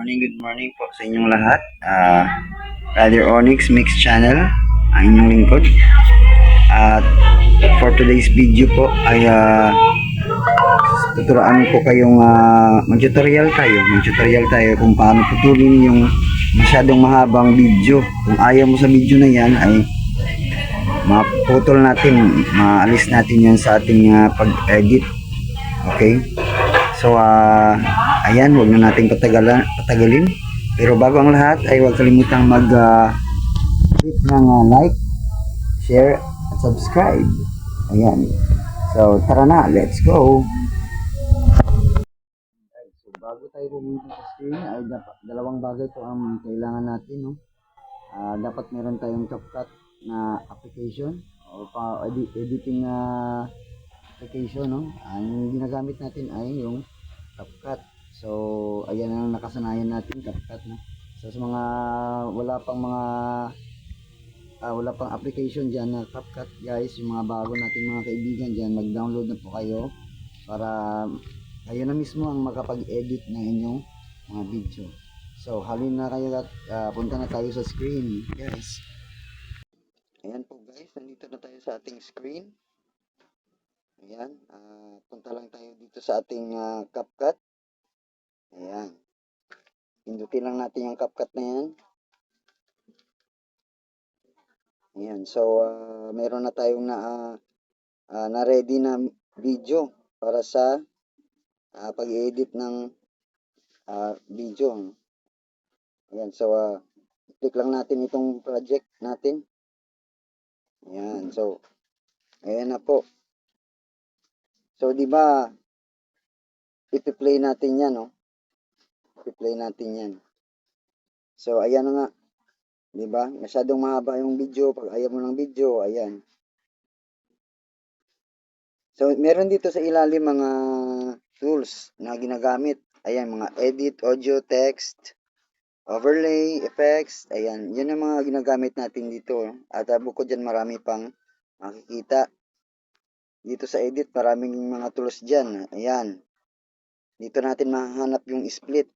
morning, good morning po sa inyong lahat. Ah, Radio Onyx Mix Channel, ang inyong lingkod. At for today's video po ay ah, tuturuan ko kayong ah, mag-tutorial tayo. Mag-tutorial tayo kung paano putulin yung masyadong mahabang video. Kung ayaw mo sa video na yan ay maputol natin, maalis natin yan sa ating ah, pag-edit. Okay? So, ah, ayan, huwag na nating patagalan, patagalin. Pero bago ang lahat, ay huwag kalimutang mag click ng ah, like, share, at subscribe. Ayan. So, tara na, let's go! So, bago tayo pumunta sa screen, ay dapat, dalawang bagay po ang kailangan natin, no? Ah, dapat meron tayong CapCut na application o pa edit, editing na application, no? Ang ginagamit natin ay yung CapCut. So, ayan ang nakasanayan natin, CapCut, no? So, sa mga wala pang mga ah, wala pang application diyan na CapCut, guys, yung mga bago nating mga kaibigan diyan, mag-download na po kayo para kayo na mismo ang makapag-edit ng inyong mga video. So, halin na kayo at ah, punta na tayo sa screen, guys. Ayan po guys, nandito na tayo sa ating screen. Ayan, ah, punta lang tayo dito sa ating ah, CapCut. Ayan. Pindutin lang natin yung CapCut na yan. Ayan, so ah, meron na tayong na, ah, ah, na ready na video para sa ah, pag-edit ng ah, video. Ayan, so ah, click lang natin itong project natin. Ayan, so ayan na po. So, di ba, ipi-play natin yan, no? Ipi-play natin yan. So, ayan na nga. Di ba? Masyadong mahaba yung video. Pag ayaw mo ng video, ayan. So, meron dito sa ilalim mga tools na ginagamit. Ayan, mga edit, audio, text, overlay, effects. Ayan, yan ang mga ginagamit natin dito. At uh, bukod dyan, marami pang makikita dito sa edit, maraming mga tools dyan. Ayan. Dito natin mahanap yung split.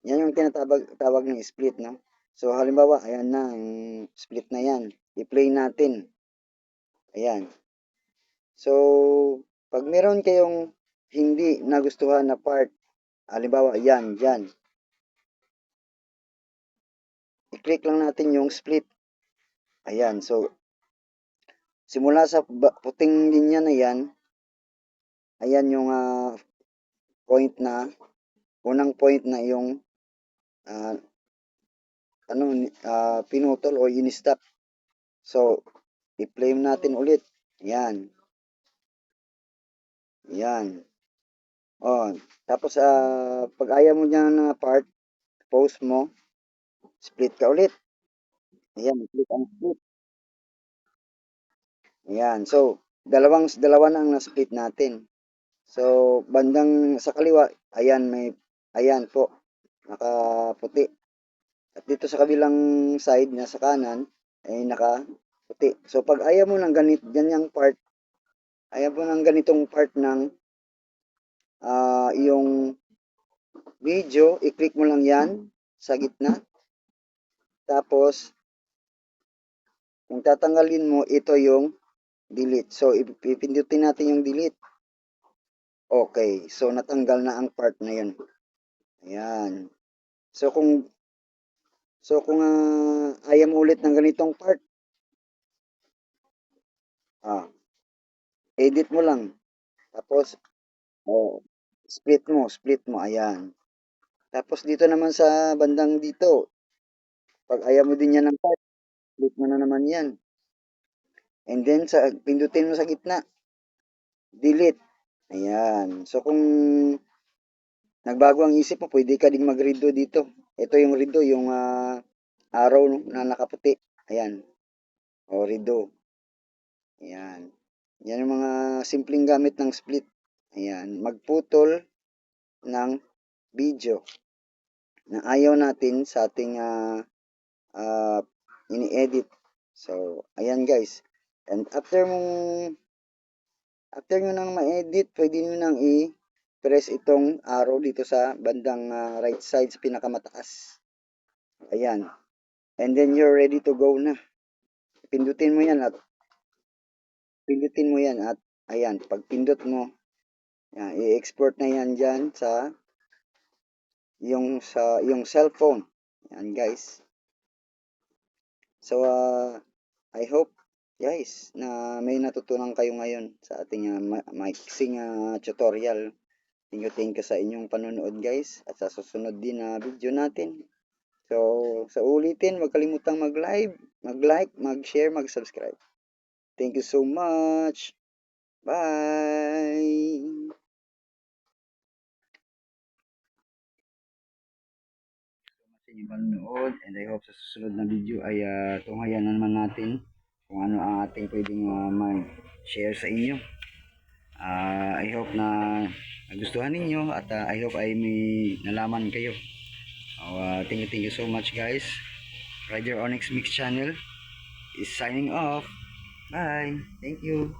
Yan yung tinatawag tawag ng split, no? So, halimbawa, ayan na, yung split na yan. I-play natin. Ayan. So, pag meron kayong hindi nagustuhan na part, halimbawa, yan, dyan. I-click lang natin yung split. Ayan. So, simula sa puting linya na yan, ayan yung ah, point na, unang point na yung ah, ano, ah, pinutol o in-stop. So, i-play natin ulit. Yan. Yan. Oh, tapos ah, pag ayaw mo dyan na part, post mo, split ka ulit. Ayan, click ang split. Ayan. So, dalawang dalawa na ang na-split natin. So, bandang sa kaliwa, ayan may ayan po, nakaputi. At dito sa kabilang side na sa kanan ay nakaputi. So, pag ayaw mo ng ganit ganyang part, ayaw mo ng ganitong part ng ah yung video, i-click mo lang 'yan sa gitna. Tapos kung tatanggalin mo, ito yung delete. So, ipipindutin natin yung delete. Okay. So, natanggal na ang part na yun. Ayan. So, kung so kung ah, ayaw mo ulit ng ganitong part, ah, edit mo lang. Tapos, oh, split mo, split mo. Ayan. Tapos, dito naman sa bandang dito, pag ayaw mo din yan ng part, split mo na naman yan. And then, sa, pindutin mo sa gitna, delete. Ayan. So, kung nagbago ang isip mo, pwede ka ding mag-redo dito. Ito yung redo, yung ah, arrow no, na nakaputi. Ayan. O, redo. Ayan. Yan yung mga simpleng gamit ng split. Ayan. Magputol ng video na ayaw natin sa ating ah, ah, ini-edit. So, ayan guys. And after mong after nyo nang ma-edit, pwede nyo nang i press itong arrow dito sa bandang ah, right side sa pinakamataas. Ayan. And then you're ready to go na. Pindutin mo yan at pindutin mo yan at ayan, pag pindot mo, i-export na yan dyan sa yung sa yung cellphone. Yan guys. So uh, I hope guys na may natutunan kayo ngayon sa ating uh, maiksing uh, tutorial. Thank you, thank you sa inyong panonood guys at sa susunod din na video natin. So sa ulitin, huwag kalimutang mag-live, mag-like, mag-share, mag-subscribe. Thank you so much. Bye. sa inyong panonood and I hope sa susunod na video ay uh, tunghayan na naman natin kung ano ang ating pwedeng uh, mag-share sa inyo. Ah, I hope na nagustuhan ninyo at ah, I hope ay may nalaman kayo. Oh, ah, thank you, thank you so much guys. Rider Onyx Mix Channel is signing off. Bye. Thank you.